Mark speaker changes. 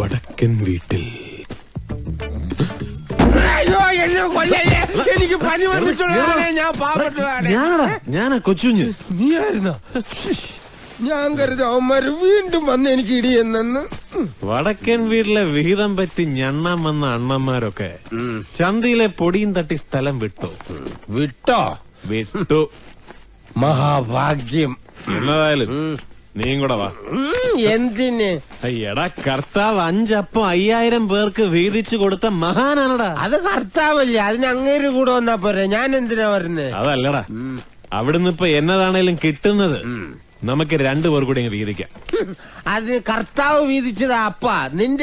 Speaker 1: വടക്കൻ വീട്ടിൽ.
Speaker 2: എനിക്ക് പനി വന്നിട്ടുള്ള ഞാൻ
Speaker 1: ഞാനാ കൊച്ചുഞ്ഞ്.
Speaker 2: നീ ആയിരുന്നോ? ഞാൻ കരുതി അവന്മാര് വീണ്ടും വന്ന് എനിക്ക് ഇടിയെന്നു
Speaker 1: വടക്കൻ വീട്ടിലെ വിഹിതം പറ്റി ഞണ്ണാൻ വന്ന അണ്ണന്മാരൊക്കെ ചന്തയിലെ പൊടിയും തട്ടി സ്ഥലം വിട്ടു.
Speaker 2: വിട്ടോ?
Speaker 1: വിട്ടു.
Speaker 2: മഹാഭാഗ്യം.
Speaker 1: എന്നതായാലും നീയും കൂടെ വാ.
Speaker 2: എന്തിന്?
Speaker 1: എടാ കർത്താവ് അഞ്ചപ്പം അയ്യായിരം പേർക്ക് വീതിച്ചു കൊടുത്ത മഹാനാണടാ.
Speaker 2: അത് കർത്താവല്ലേ അതിന് അങ്ങേര് കൂടെ വന്നാ പോരെ. ഞാൻ എന്തിനാ പറഞ്ഞത്
Speaker 1: അതല്ലടാ. അവിടുന്ന് ഇപ്പൊ എന്നതാണേലും കിട്ടുന്നത്? നമുക്ക് രണ്ടുപേർ കൂടി അങ്ങ് വീതിക്കാം.
Speaker 2: കർത്താവ് വീതിച്ചതാ അപ്പ. നിന്റെ